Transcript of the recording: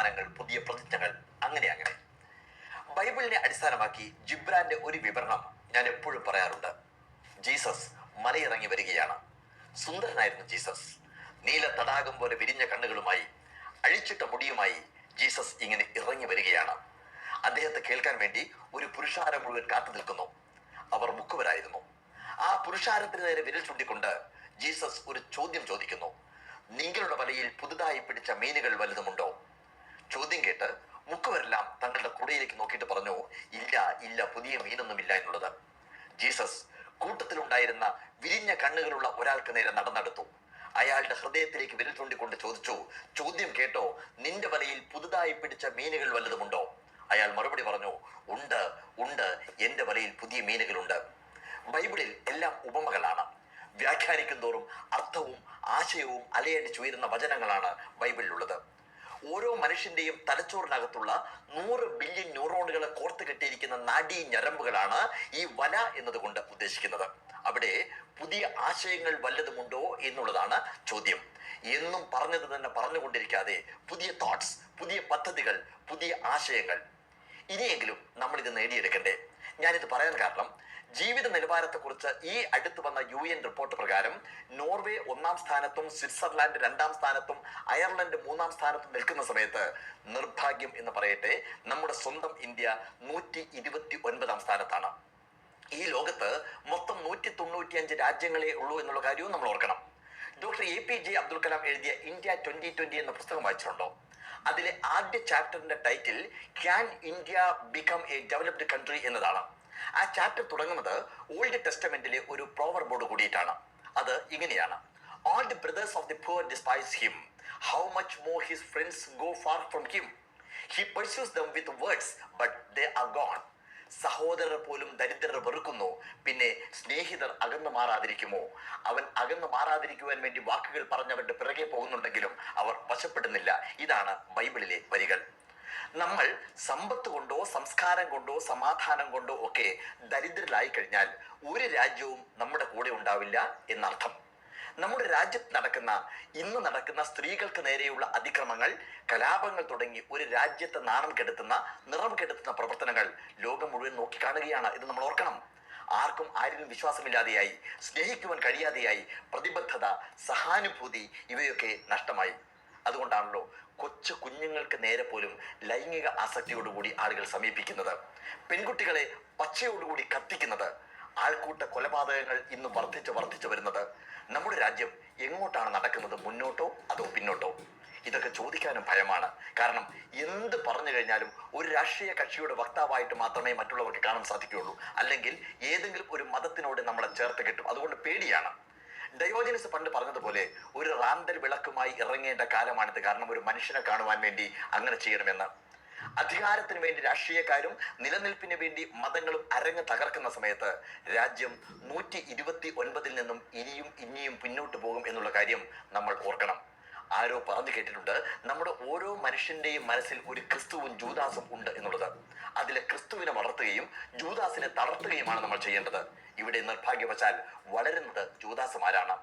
തീരുമാനങ്ങൾ പുതിയ പ്രതിജ്ഞകൾ അങ്ങനെ അങ്ങനെ. ബൈബിളിനെ അടിസ്ഥാനമാക്കി ജിബ്രാന്റെ ഒരു വിവരണം ഞാൻ എപ്പോഴും പറയാറുണ്ട്. ജീസസ് മലയിറങ്ങി വരികയാണ്. സുന്ദരനായിരുന്നു ജീസസ്. നീല തടാകം പോലെ വിരിഞ്ഞ കണ്ണുകളുമായി അഴിച്ചിട്ട മുടിയുമായി ജീസസ് ഇങ്ങനെ ഇറങ്ങി വരികയാണ്. അദ്ദേഹത്തെ കേൾക്കാൻ വേണ്ടി ഒരു പുരുഷാരം മുഴുവൻ കാത്തു നിൽക്കുന്നു. അവർ മുക്കുവരായിരുന്നു. ആ പുരുഷാരത്തിന് നേരെ വിരൽ ചൂണ്ടിക്കൊണ്ട് ജീസസ് ഒരു ചോദ്യം ചോദിക്കുന്നു. നിങ്ങളുടെ വലയിൽ പുതുതായി പിടിച്ച മീനുകൾ വലുതുമുണ്ടോ? ചോദ്യം കേട്ട് മുക്കുവരെല്ലാം തങ്ങളുടെ കുടയിലേക്ക് നോക്കിയിട്ട് പറഞ്ഞു ഇല്ല ഇല്ല പുതിയ മീനൊന്നും ഇല്ല എന്നുള്ളത്. ജീസസ് കൂട്ടത്തിലുണ്ടായിരുന്ന വിരിഞ്ഞ കണ്ണുകളുള്ള ഒരാൾക്ക് നേരെ നടന്നെടുത്തു. അയാളുടെ ഹൃദയത്തിലേക്ക് വിരൽ ചൂണ്ടിക്കൊണ്ട് ചോദിച്ചു ചോദ്യം കേട്ടോ നിന്റെ വലയിൽ പുതുതായി പിടിച്ച മീനുകൾ വല്ലതുമുണ്ടോ? അയാൾ മറുപടി പറഞ്ഞു ഉണ്ട് ഉണ്ട് എന്റെ വലയിൽ പുതിയ മീനുകളുണ്ട്. ബൈബിളിൽ എല്ലാം ഉപമകളാണ്. വ്യാഖ്യാനിക്കും തോറും അർത്ഥവും ആശയവും അലയടിച്ചുയരുന്ന വചനങ്ങളാണ് ബൈബിളിലുള്ളത്. ഓരോ മനുഷ്യന്റെയും തലച്ചോറിനകത്തുള്ള നൂറ് ബില്യൺ ന്യൂറോണുകളെ കോർത്ത് കെട്ടിയിരിക്കുന്ന നാഡീ ഞരമ്പുകളാണ് ഈ വല എന്നതുകൊണ്ട് ഉദ്ദേശിക്കുന്നത്. അവിടെ പുതിയ ആശയങ്ങൾ വല്ലതുമുണ്ടോ എന്നുള്ളതാണ് ചോദ്യം. എന്നും പറഞ്ഞത് തന്നെ പറഞ്ഞുകൊണ്ടിരിക്കാതെ പുതിയ തോട്ട്സ് പുതിയ പദ്ധതികൾ പുതിയ ആശയങ്ങൾ. ഇനിയെങ്കിലും നമ്മളിത് നേടിയെടുക്കണ്ടേ? ഞാനിത് പറയാൻ കാരണം ജീവിത നിലവാരത്തെക്കുറിച്ച് ഈ അടുത്ത് വന്ന യു എൻ റിപ്പോർട്ട് പ്രകാരം നോർവേ ഒന്നാം സ്ഥാനത്തും സ്വിറ്റ്സർലാൻഡ് രണ്ടാം സ്ഥാനത്തും അയർലൻഡ് മൂന്നാം സ്ഥാനത്തും നിൽക്കുന്ന സമയത്ത് നിർഭാഗ്യം എന്ന് പറയട്ടെ നമ്മുടെ സ്വന്തം ഇന്ത്യ നൂറ്റി ഇരുപത്തി ഒൻപതാം സ്ഥാനത്താണ്. ഈ ലോകത്ത് മൊത്തം നൂറ്റി തൊണ്ണൂറ്റിയഞ്ച് രാജ്യങ്ങളെ ഉള്ളൂ എന്നുള്ള കാര്യവും നമ്മൾ ഓർക്കണം. Doctor A P J Abdul Kalam എഴുതിയ ഇന്ത്യ ട്വന്റി ട്വന്റി എന്ന പുസ്തകം വായിച്ചിട്ടുണ്ടോ? അതിലെ ആദ്യ ചാപ്റ്ററിന്റെ title can India become a developed country എന്നതാണ്. ആ ചാപ്റ്റർ തുടങ്ങുന്നത് ഓൾഡ് ടെസ്റ്റമെന്റിലെ ഒരു പ്രോവർബോർഡ് കൂടിയിട്ടാണ്. അത് ഇങ്ങനെയാണ്. All the brothers of the poor despise him how much more his friends go far from him he pursues them with words but they are gone സഹോദരർ പോലും ദരിദ്രർ വെറുക്കുന്നു. പിന്നെ സ്നേഹിതർ അകന്നു മാറാതിരിക്കുമോ? അവൻ അകന്നു മാറാതിരിക്കുവാൻ വേണ്ടി വാക്കുകൾ പറഞ്ഞവരുടെ പിറകെ പോകുന്നുണ്ടെങ്കിലും അവർ വശപ്പെടുന്നില്ല. ഇതാണ് ബൈബിളിലെ വരികൾ. നമ്മൾ സമ്പത്ത് കൊണ്ടോ സംസ്കാരം കൊണ്ടോ സമാധാനം കൊണ്ടോ ഒക്കെ ദരിദ്രരായി കഴിഞ്ഞാൽ ഒരു രാജ്യവും നമ്മുടെ കൂടെ ഉണ്ടാവില്ല എന്നർത്ഥം. നമ്മുടെ രാജ്യത്ത് നടക്കുന്ന ഇന്ന് നടക്കുന്ന സ്ത്രീകൾക്ക് നേരെയുള്ള അതിക്രമങ്ങൾ കലാപങ്ങൾ തുടങ്ങി ഒരു രാജ്യത്തെ നാണം കെടുത്തുന്ന നിറം കെടുത്തുന്ന പ്രവർത്തനങ്ങൾ ലോകം മുഴുവൻ നോക്കിക്കാണുകയാണ് ഇത് നമ്മൾ ഓർക്കണം. ആർക്കും ആരിലും വിശ്വാസമില്ലാതെയായി സ്നേഹിക്കുവാൻ കഴിയാതെയായി പ്രതിബദ്ധത സഹാനുഭൂതി ഇവയൊക്കെ നഷ്ടമായി. അതുകൊണ്ടാണല്ലോ കൊച്ചു കുഞ്ഞുങ്ങൾക്ക് നേരെ പോലും ലൈംഗിക ആസക്തിയോടുകൂടി ആളുകൾ സമീപിക്കുന്നത്. പെൺകുട്ടികളെ പച്ചയോടുകൂടി കത്തിക്കുന്നത്. ആൾക്കൂട്ട കൊലപാതകങ്ങൾ ഇന്ന് വർദ്ധിച്ച് വർദ്ധിച്ചു വരുന്നത്. നമ്മുടെ രാജ്യം എങ്ങോട്ടാണ് നടക്കുന്നത്? മുന്നോട്ടോ അതോ പിന്നോട്ടോ? ഇതൊക്കെ ചോദിക്കാനും ഭയമാണ്. കാരണം എന്ത് പറഞ്ഞു കഴിഞ്ഞാലും ഒരു രാഷ്ട്രീയ കക്ഷിയുടെ വക്താവായിട്ട് മാത്രമേ മറ്റുള്ളവർക്ക് കാണാൻ സാധിക്കുകയുള്ളൂ. അല്ലെങ്കിൽ ഏതെങ്കിലും ഒരു മതത്തിനോട് നമ്മളെ ചേർത്ത് കിട്ടും. അതുകൊണ്ട് പേടിയാണ്. ഡയോജനസ് പണ്ട് പറഞ്ഞതുപോലെ ഒരു റാന്തൽ വിളക്കുമായി ഇറങ്ങേണ്ട കാലമാണിത്. കാരണം ഒരു മനുഷ്യനെ കാണുവാൻ വേണ്ടി അങ്ങനെ ചെയ്യണമെന്ന്. അധികാരത്തിന് വേണ്ടി രാഷ്ട്രീയക്കാരും നിലനിൽപ്പിന് വേണ്ടി മതങ്ങളും അരങ്ങ് തകർക്കുന്ന സമയത്ത് രാജ്യം നൂറ്റി ഇരുപത്തി ഒൻപതിൽ നിന്നും ഇനിയും ഇനിയും പിന്നോട്ട് പോകും എന്നുള്ള കാര്യം നമ്മൾ ഓർക്കണം. ആരോ പറഞ്ഞു കേട്ടിട്ടുണ്ട്. നമ്മുടെ ഓരോ മനുഷ്യന്റെയും മനസ്സിൽ ഒരു ക്രിസ്തുവും ജൂദാസും ഉണ്ട് എന്നുള്ളത്. അതിലെ ക്രിസ്തുവിനെ വളർത്തുകയും ജൂദാസിനെ തളർത്തുകയുമാണ് നമ്മൾ ചെയ്യേണ്ടത്. ഇവിടെ നിർഭാഗ്യവശാൽ വളരുന്നത് ജൂദാസുമാരാണ്.